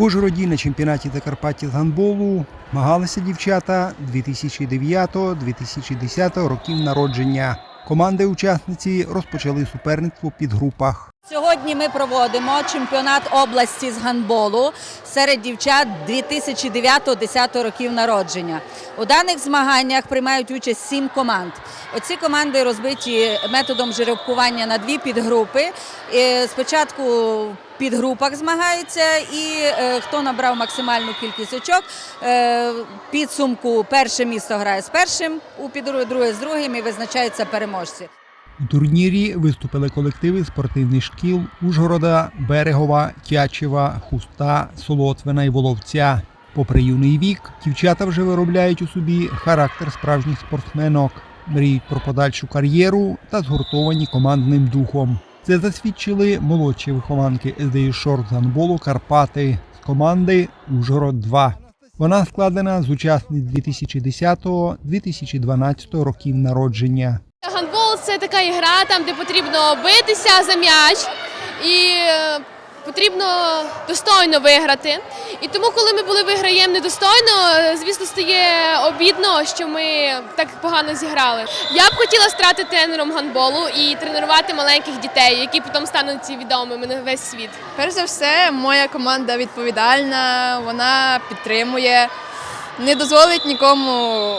В Ужгороді на чемпіонаті Закарпаття з гандболу змагалися дівчата 2009-2010 років народження. Команди-учасниці розпочали суперництво під підгрупах. Сьогодні ми проводимо чемпіонат області з гандболу серед дівчат 2009-10 років народження. У даних змаганнях приймають участь сім команд. Оці команди розбиті методом жеребкування на дві підгрупи. І Спочатку в підгрупах змагаються, і е, хто набрав максимальну кількість очок, е, підсумку перше місто грає з першим, у підру- друге з другим і визначаються переможці. У турнірі виступили колективи спортивних шкіл Ужгорода, Берегова, Тячева, Хуста, Солотвина і Воловця. Попри юний вік, дівчата вже виробляють у собі характер справжніх спортсменок, мріють про подальшу кар'єру та згуртовані командним духом. Це засвідчили молодші вихованки СДЮ Шорт з Карпати з команди Ужгород 2 Вона складена з учасниць 2010-2012 років народження. Це така ігра, там де потрібно битися за м'яч і е, потрібно достойно виграти. І тому, коли ми були виграємо недостойно, е, звісно, стає обідно, що ми так погано зіграли. Я б хотіла стати тренером гандболу і тренувати маленьких дітей, які потім стануть відомими на весь світ. Перш за все, моя команда відповідальна, вона підтримує, не дозволить нікому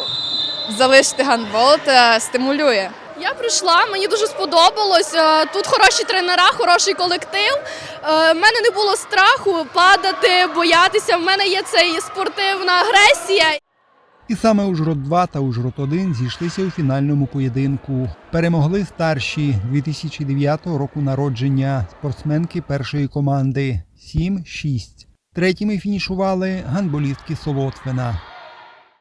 залишити гандбол та стимулює. Я прийшла, мені дуже сподобалось. Е, Тут хороші тренера, хороший колектив. Е, В мене не було страху падати, боятися. В мене є цей спортивна агресія. І саме Ужгород 2 та Ужгород 1 зійшлися у фінальному поєдинку. Перемогли старші 2009 року народження спортсменки першої команди 7-6. Третіми фінішували гандболістки Солотвина.